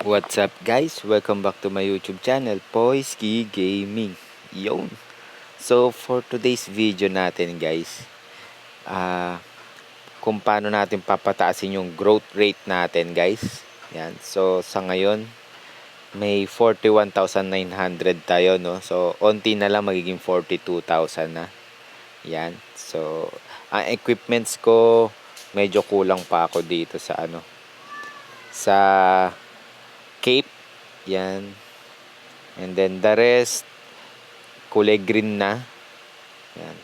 What's up guys? Welcome back to my YouTube channel, Poiski Gaming. Yon. So for today's video natin guys, ah kung paano natin papataasin yung growth rate natin guys. Yan. So sa ngayon, may 41,900 tayo no. So onti na lang magiging 42,000 na. Yan. So ang equipments ko medyo kulang pa ako dito sa ano sa cape. Yan. And then the rest, kulay green na. Yan.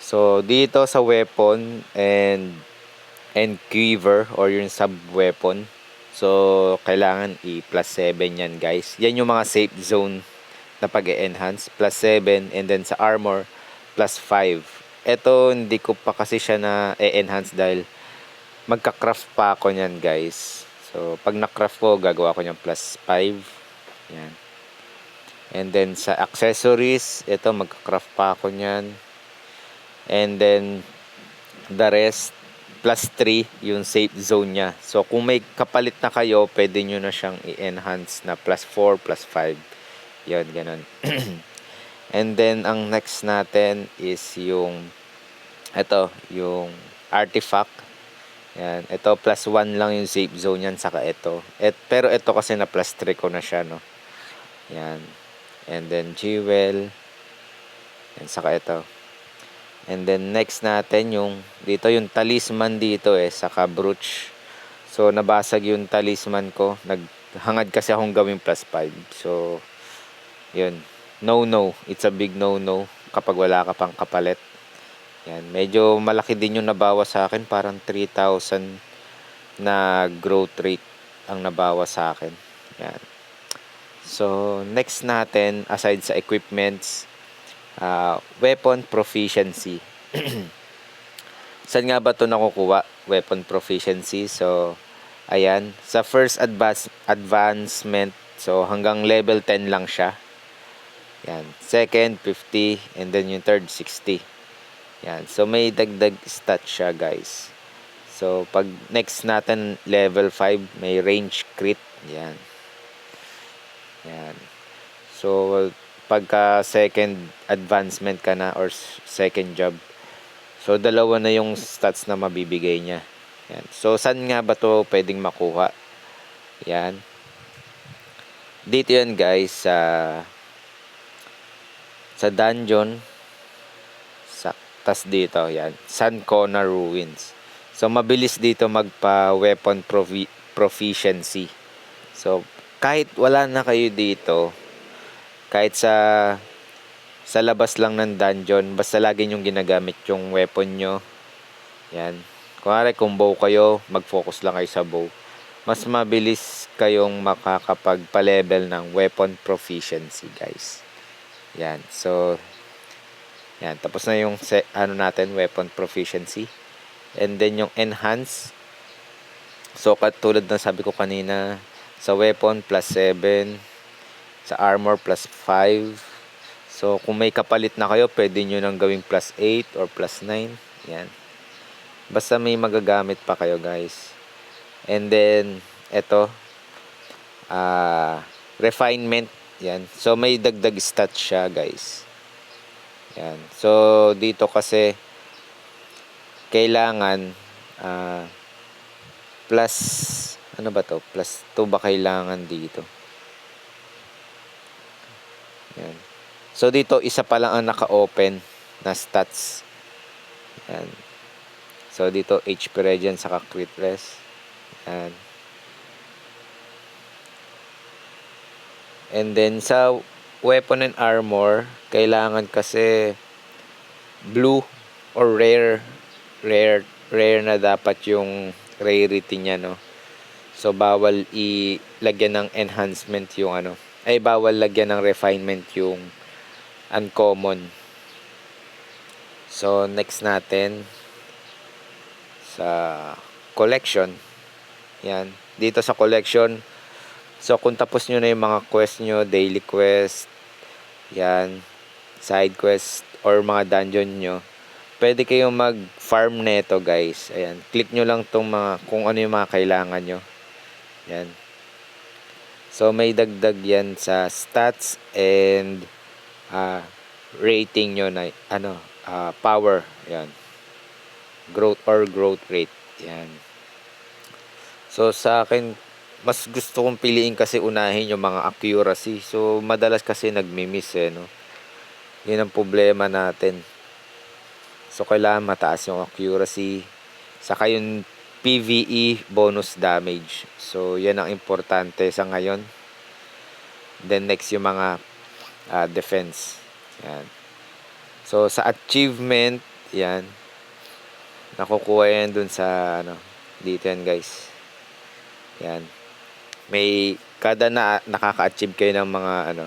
So, dito sa weapon and and quiver or yung sub weapon. So, kailangan i-plus 7 yan guys. Yan yung mga safe zone na pag-enhance. Plus 7 and then sa armor, plus 5. Ito, hindi ko pa kasi siya na e-enhance dahil magka-craft pa ako niyan guys. So, pag na-craft ko, gagawa ko niyang plus 5. Yan. And then, sa accessories, ito, magka-craft pa ako niyan. And then, the rest, plus 3, yung safe zone niya. So, kung may kapalit na kayo, pwede nyo na siyang i-enhance na plus 4, plus 5. Yun, ganun. And then, ang next natin is yung, ito, yung artifact. Yan. Ito, plus 1 lang yung safe zone yan, saka ito. Et, pero ito kasi na plus 3 ko na siya, no? Yan. And then, jewel. Yan, saka ito. And then, next natin, yung, dito, yung talisman dito, eh, saka brooch. So, nabasag yung talisman ko. Naghangad kasi akong gawing plus 5. So, yun. No, no. It's a big no, no. Kapag wala ka pang kapalit. Yan, medyo malaki din yung nabawas sa akin, parang 3,000 na growth rate ang nabawas sa akin. Yan. So, next natin, aside sa equipments, uh, weapon proficiency. Saan nga ba ito nakukuha? Weapon proficiency. So, ayan. Sa first advance, advancement, so hanggang level 10 lang siya. Yan. Second, 50. And then yung third, 60. Yan. So, may dagdag stat siya, guys. So, pag next natin, level 5, may range crit. Yan. Yan. So, pagka second advancement ka na or second job, so, dalawa na yung stats na mabibigay niya. Yan. So, saan nga ba to pwedeng makuha? Yan. Dito yan, guys, sa sa dungeon Tas dito, yan. Sun Kona Ruins. So, mabilis dito magpa weapon profi- proficiency. So, kahit wala na kayo dito, kahit sa sa labas lang ng dungeon, basta lagi nyong ginagamit yung weapon nyo. Yan. Kunwari, kung bow kayo, mag-focus lang kayo sa bow. Mas mabilis kayong makakapagpa-level ng weapon proficiency, guys. Yan. So, yan, tapos na yung se- ano natin, weapon proficiency. And then yung enhance. So katulad ng sabi ko kanina, sa weapon plus 7, sa armor plus 5. So kung may kapalit na kayo, pwede nyo nang gawing plus 8 or plus 9. Yan. Basta may magagamit pa kayo guys. And then, eto, uh, refinement. Yan. So may dagdag stats siya guys. Yan. So, dito kasi kailangan uh, plus ano ba to? Plus 2 ba kailangan dito? Yan. So, dito isa pa lang ang naka-open na stats. Yan. So, dito HP Regen saka Crit Rest. Yan. And then sa weapon and armor, kailangan kasi blue or rare rare rare na dapat yung rarity niya no. So bawal ilagyan ng enhancement yung ano. Ay bawal lagyan ng refinement yung uncommon. So next natin sa collection. Yan. Dito sa collection, So, kung tapos nyo na yung mga quest nyo, daily quest, yan, side quest, or mga dungeon nyo, pwede kayong mag-farm neto guys. Ayan, click nyo lang tong mga, kung ano yung mga kailangan nyo. Yan. So may dagdag yan sa stats and ah, rating nyo na ano, ah, power. Yan. Growth or growth rate. Yan. So sa akin, mas gusto kong piliin kasi unahin yung mga accuracy. So madalas kasi nagmi-miss eh, no? Yun ang problema natin. So kailangan mataas yung accuracy. Saka yung PVE bonus damage. So yan ang importante sa ngayon. Then next yung mga ah, defense. Yan. So sa achievement, yan. Nakukuha yan dun sa ano, dito yan guys. Yan. May kada na nakaka-achieve kayo ng mga ano,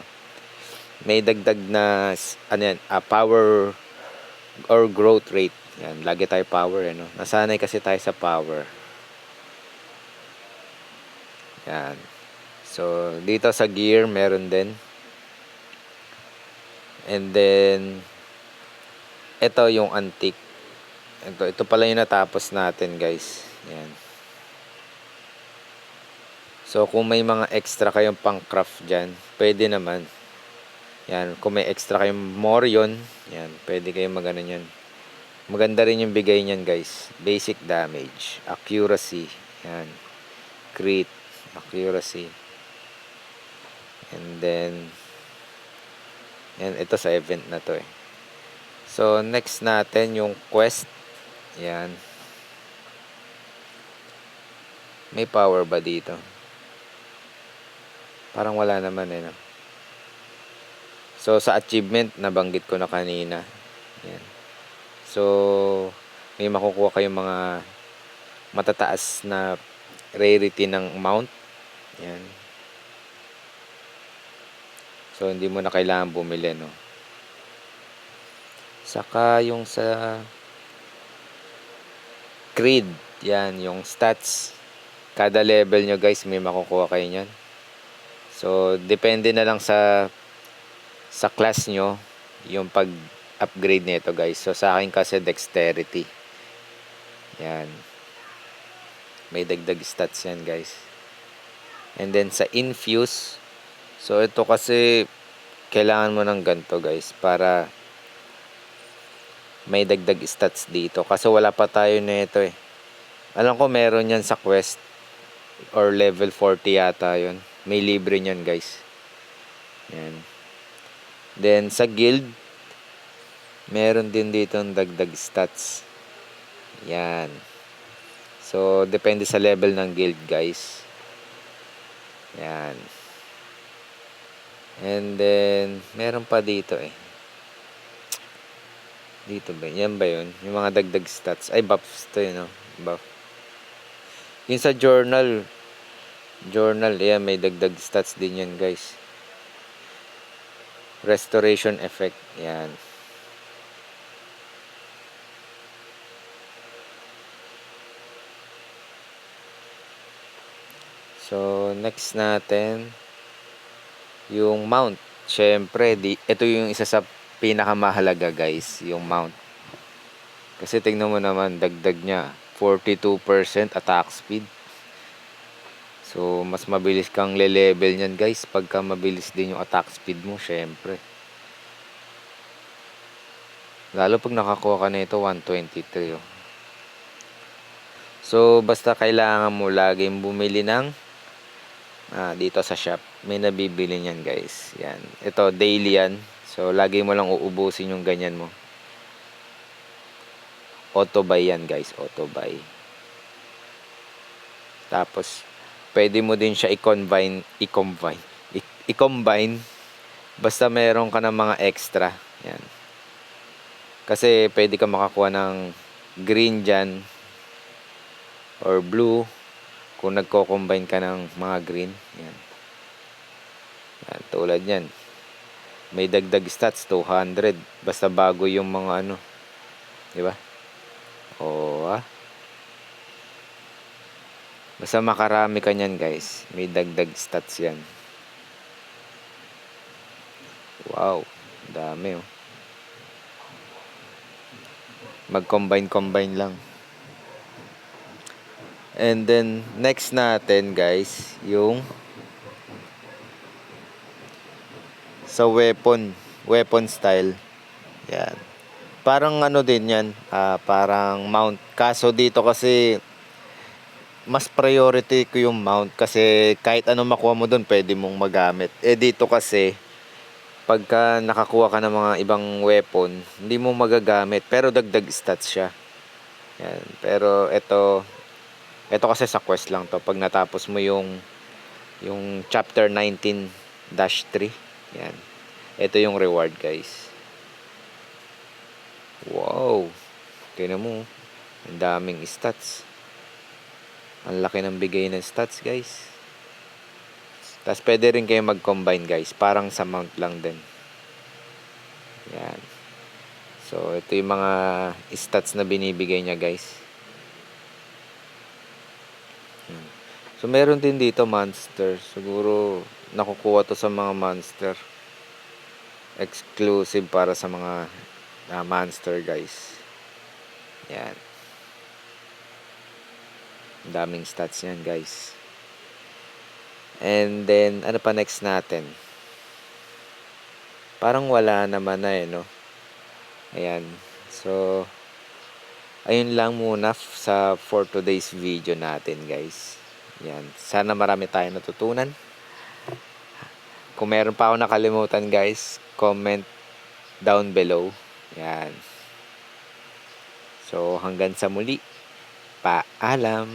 may dagdag na ano yan, ah, power or growth rate. Yan, lagi tayo power ano. Nasanay kasi tayo sa power. Yan. So, dito sa gear meron din. And then ito yung antique. Ito, ito pala yung natapos natin, guys. Yan. So, kung may mga extra kayong pang craft dyan, pwede naman. Yan, kung may extra kayong Morion, yan, pwede kayong magano yan. Maganda rin yung bigay niyan, guys. Basic damage, accuracy, yan. Crit, accuracy. And then, yan, ito sa event na to eh. So, next natin yung quest. Yan. May power ba dito? Parang wala naman eh. No? So, sa achievement, nabanggit ko na kanina. Yan. So, may makukuha kayong mga matataas na rarity ng mount. Yan. So, hindi mo na kailangan bumili, no? Saka yung sa Creed, yan, yung stats. Kada level nyo guys, may makukuha kayo nyan. So, depende na lang sa sa class nyo yung pag-upgrade nito guys. So, sa akin kasi dexterity. Yan. May dagdag stats yan guys. And then sa infuse, so ito kasi kailangan mo ng ganito guys para may dagdag stats dito kasi wala pa tayo nito eh. Alam ko meron yan sa quest or level 40 yata yun. May libre niyan guys. Yan. Then sa guild meron din dito ang dagdag stats. Yan. So depende sa level ng guild guys. Yan. And then meron pa dito eh. Dito ba? Yan ba yun? Yung mga dagdag stats. Ay, buffs to yun, no? Buff. Yung sa journal. Journal, yan, may dagdag stats din yan, guys. Restoration effect. Yan. So, next natin, yung mount. Siyempre, di, ito yung isa sa pinakamahalaga guys, yung mount. Kasi tingnan mo naman, dagdag niya, 42% attack speed. So, mas mabilis kang le-level niyan guys, pagka mabilis din yung attack speed mo, syempre. Lalo pag nakakuha ka na ito, 123. Oh. So, basta kailangan mo laging bumili ng ah, dito sa shop. May nabibili niyan guys. Yan. Ito, daily yan. So, lagi mo lang uubusin yung ganyan mo. Auto buy yan guys. Auto buy. Tapos, pwede mo din siya i-combine. I-combine. I-combine. Basta meron ka ng mga extra. Yan. Kasi, pwede ka makakuha ng green dyan. Or blue. Kung nagko-combine ka ng mga green. Yan. Yan. Tulad yan may dagdag stats 200 basta bago yung mga ano di ba o ah basta makarami ka niyan guys may dagdag stats yan wow dami oh mag combine combine lang And then, next natin guys, yung sa weapon, weapon style. Yan. Parang ano din yan, ah, parang mount. Kaso dito kasi, mas priority ko yung mount kasi kahit ano makuha mo doon, pwede mong magamit. Eh dito kasi, pagka nakakuha ka ng mga ibang weapon, hindi mo magagamit. Pero dagdag stats siya. Yan. Pero ito, ito kasi sa quest lang to. Pag natapos mo yung yung chapter 19-3. Yan. Ito yung reward, guys. Wow. Tingnan mo. Ang daming stats. Ang laki ng bigay ng stats, guys. Tapos pwede rin kayo mag-combine, guys. Parang sa mount lang din. Yan. So, ito yung mga stats na binibigay niya, guys. Hmm. So, meron din dito monster. Siguro, nakukuha to sa mga monster. Exclusive para sa mga ah, monster, guys. Yan. Daming stats yan, guys. And then, ano pa next natin? Parang wala naman na eh, no? Ayan. So, ayun lang muna sa for today's video natin, guys. Yan. Sana marami tayong natutunan. Kung meron pa ako nakalimutan, guys, comment down below. Yan. So, hanggang sa muli. Paalam.